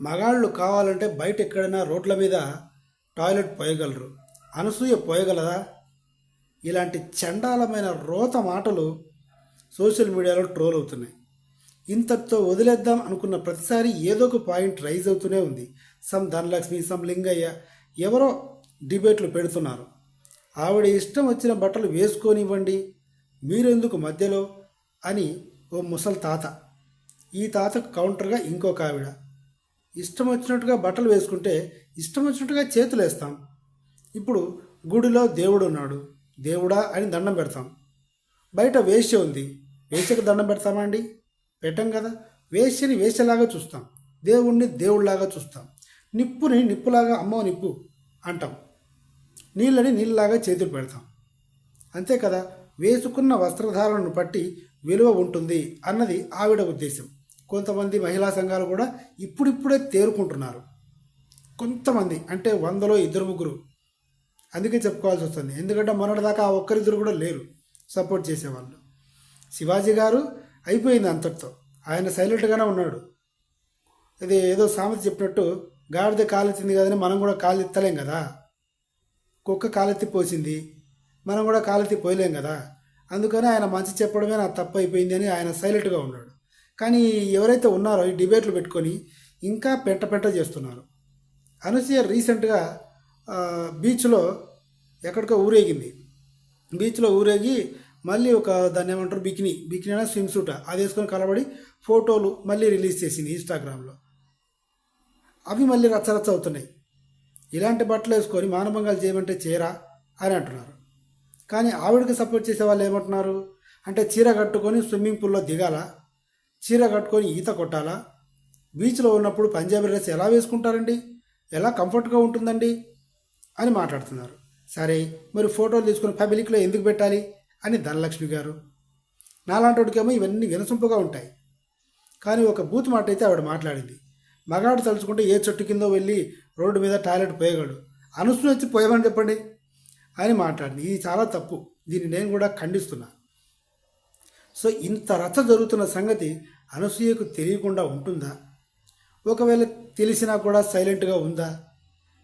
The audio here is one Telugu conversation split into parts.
మగాళ్ళు కావాలంటే బయట ఎక్కడైనా రోడ్ల మీద టాయిలెట్ పోయగలరు. అనసూయ పోయగలదా? ఇలాంటి చండాలమైన రోత మాటలు సోషల్ మీడియాలో ట్రోల్ అవుతున్నాయి. ఇంతటితో వదిలేద్దాం అనుకున్న ప్రతిసారి ఏదో ఒక పాయింట్ రైజ్ అవుతూనే ఉంది. సమ్ ధనలక్ష్మి సమ్ లింగయ్య ఎవరో డిబేట్లు పెడుతున్నారు. ఆవిడ ఇష్టం వచ్చిన బట్టలు వేసుకొనివ్వండి మీరెందుకు మధ్యలో? అని ఓ ముసలి తాత. ఈ తాతకు కౌంటర్గా ఇంకొక ఆవిడ. ఇష్టం వచ్చినట్టుగా బట్టలు వేసుకుంటే ఇష్టం వచ్చినట్టుగా చేతులు వేస్తాం. ఇప్పుడు గుడిలో దేవుడు ఉన్నాడు. దేవుడా అని దండం పెడతాం. బయట వేశ్య ఉంది. వేశ్యకు దండం పెడతామా అండి? పెట్టాం కదా. వేశ్యని వేశ్యలాగా చూస్తాం. దేవుణ్ణి దేవుడిలాగా చూస్తాం. నిప్పుని నిప్పులాగా అమ్మో నిప్పు అంటాం. నీళ్ళని నీళ్ళలాగా చేతులు పెడతాం. అంతే కదా. వేసుకున్న వస్త్రధారణను బట్టి విలువ ఉంటుంది అన్నది ఆవిడ ఉద్దేశం. కొంతమంది మహిళా సంఘాలు కూడా ఇప్పుడిప్పుడే తేరుకుంటున్నారు. కొంతమంది అంటే వందలో ఇద్దరు ముగ్గురు. అందుకే చెప్పుకోవాల్సి వస్తుంది. ఎందుకంటే మొన్నటిదాకా ఆ ఒక్కరిద్దరు కూడా లేరు సపోర్ట్ చేసేవాళ్ళు. శివాజీ గారు అయిపోయింది అంతటితో. ఆయన సైలెంట్గానే ఉన్నాడు. ఇది ఏదో సామెత చెప్పినట్టు గాడిద కాలెత్తింది కదని మనం కూడా కాలెత్తలేం కదా. కుక్క కాలెత్తి పోసింది మనం కూడా కాలెత్తి పోయలేం కదా. అందుకని ఆయన మంచి చెప్పడమే నా తప్పు అయిపోయింది అని ఆయన సైలెంట్గా ఉన్నాడు. కానీ ఎవరైతే ఉన్నారో ఈ డిబేట్లు పెట్టుకొని ఇంకా పెంట పెంట చేస్తున్నారు. అనసూయ రీసెంట్గా బీచ్లో ఎక్కడికో ఊరేగింది. బీచ్లో ఊరేగి మళ్ళీ ఒక దాన్ని ఏమంటారు బికినీ బికినీ అయినా స్విమ్ సూట్ అది వేసుకొని కలబడి ఫోటోలు మళ్ళీ రిలీజ్ చేసింది ఇన్స్టాగ్రామ్లో. అవి మళ్ళీ రచ్చరచ్చ అవుతున్నాయి. ఇలాంటి బట్టలు వేసుకొని మానభంగాలు చేయమంటే చీర అని అంటున్నారు. కానీ ఆవిడకి సపోర్ట్ చేసే వాళ్ళు ఏమంటున్నారు? అంటే చీర కట్టుకొని స్విమ్మింగ్ పూల్లో దిగాల? చీర కట్టుకొని ఈత కొట్టాలా? బీచ్లో ఉన్నప్పుడు పంజాబీ డ్రెస్ ఎలా వేసుకుంటారండి? ఎలా కంఫర్ట్గా ఉంటుందండి? అని మాట్లాడుతున్నారు. సరే మరి ఫోటోలు తీసుకుని పబ్లిక్లో ఎందుకు పెట్టాలి? అని ధనలక్ష్మి గారు. నాలాంటికేమో ఇవన్నీ వినసొంపుగా ఉంటాయి. కానీ ఒక బూత్ మాట అయితే ఆవిడ మాట్లాడింది. మగాడు తలుచుకుంటే ఏ చెట్టు కిందో వెళ్ళి రోడ్డు మీద టాయిలెట్ పోయగలడు అనుసుని వచ్చి పోయమని చెప్పండి? అని మాట్లాడింది. ఇది చాలా తప్పు. దీన్ని నేను కూడా ఖండిస్తున్నా. సో ఇంత రచ్చ జరుగుతున్న సంగతి అనసూయకు తెలియకుండా ఉంటుందా? ఒకవేళ తెలిసినా కూడా సైలెంట్గా ఉందా?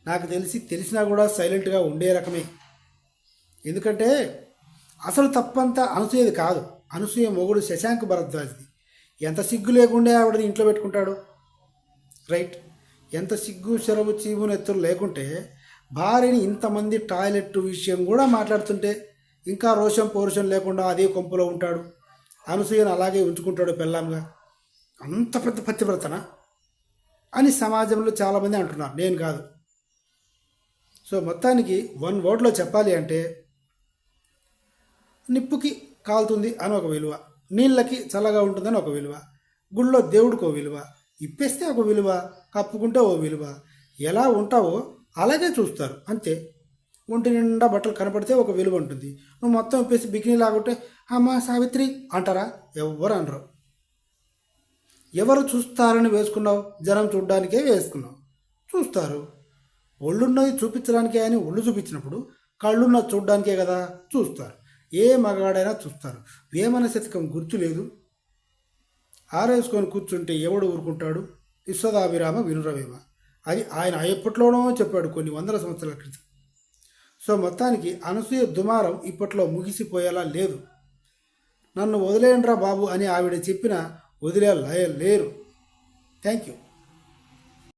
నాకు తెలిసి తెలిసినా కూడా సైలెంట్గా ఉండే రకమే. ఎందుకంటే అసలు తప్పంతా అనసూయది కాదు. అనసూయ మొగుడు శశాంక్ భరద్వాజ్ది. ఎంత సిగ్గు లేకుండా ఆవిడని ఇంట్లో పెట్టుకుంటాడు? రైట్. ఎంత సిగ్గు చెరవు చీము నెత్తులు లేకుంటే భార్యని ఇంతమంది టాయిలెట్ విషయం కూడా మాట్లాడుతుంటే ఇంకా రోషం పౌరుషం లేకుండా అదే కొంపులో ఉంటాడు. అనసూయను అలాగే ఉంచుకుంటాడు పెళ్ళాంగా. అంత పెద్ద పతివ్రతన? అని సమాజంలో చాలామంది అంటున్నారు. నేను కాదు. సో మొత్తానికి వన్ వర్డ్లో చెప్పాలి అంటే నిప్పుకి కాలుతుంది అని ఒక విలువ నీళ్ళకి చల్లగా ఉంటుందని ఒక విలువ గుళ్ళో దేవుడికి ఓ విలువ ఇప్పేస్తే ఒక విలువ కప్పుకుంటే ఓ విలువ ఎలా ఉంటావో అలాగే చూస్తారు. అంతే. ఒంటి నిండా బట్టలు కనపడితే ఒక విలువ ఉంటుంది. నువ్వు మొత్తం ఇప్పేసి బికినీ లాగుంటే అమ్మా సావిత్రి అంటారా? ఎవ్వరు అనరు. ఎవరు చూస్తారని వేసుకున్నావు? జనం చూడడానికే వేసుకున్నావు. చూస్తారు. ఒళ్ళున్నది చూపించడానికే అని ఒళ్ళు చూపించినప్పుడు కళ్ళున్నది చూడడానికే కదా చూస్తారు. ఏ మగాడైనా చూస్తారు. వేమన శతకం గుర్తు లేదు. ఆరేసుకొని కూర్చుంటే ఎవడు ఊరుకుంటాడు? విశ్వదాభిరామ వినురవేమ. అది ఆయన ఎప్పట్లోనో చెప్పాడు కొన్ని వందల సంవత్సరాల క్రితం. సో మొత్తానికి అనసూయ దుమారం ఇప్పట్లో ముగిసిపోయేలా లేదు. నన్ను వదిలేయండ్రా బాబు అని ఆవిడ చెప్పిన వదిలే లయ లేరు. Thank you